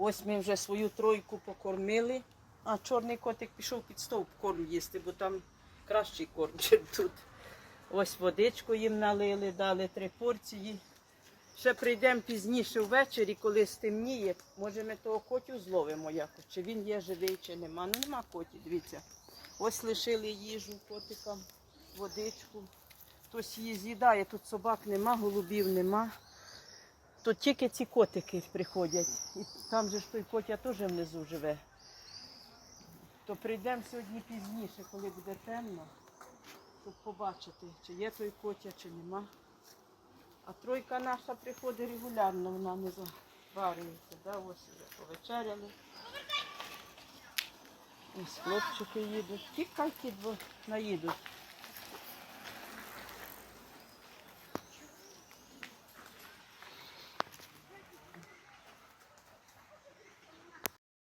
Ось ми вже свою тройку покормили, а чорний котик пішов під стовп корм їсти, бо там кращий корм, ніж тут. Ось водичку їм налили, дали три порції. Ще прийдемо пізніше ввечері, коли стемніє. Може, ми того котю зловимо якось. Чи він є живий, чи нема. Ну нема коті, дивіться. Ось лишили їжу котикам, водичку. Хтось її з'їдає, тут собак нема, голубів нема. Тут тільки ці котики приходять. І там же ж той котя теж внизу живе. То прийдемо сьогодні пізніше, коли буде темно, щоб побачити, чи є той котя, чи нема. А тройка наша приходить регулярно, вона не заварюється. Да? Ось вже повечеряли. Ось хлопчики їдуть. Тікайте, бо наїдуть.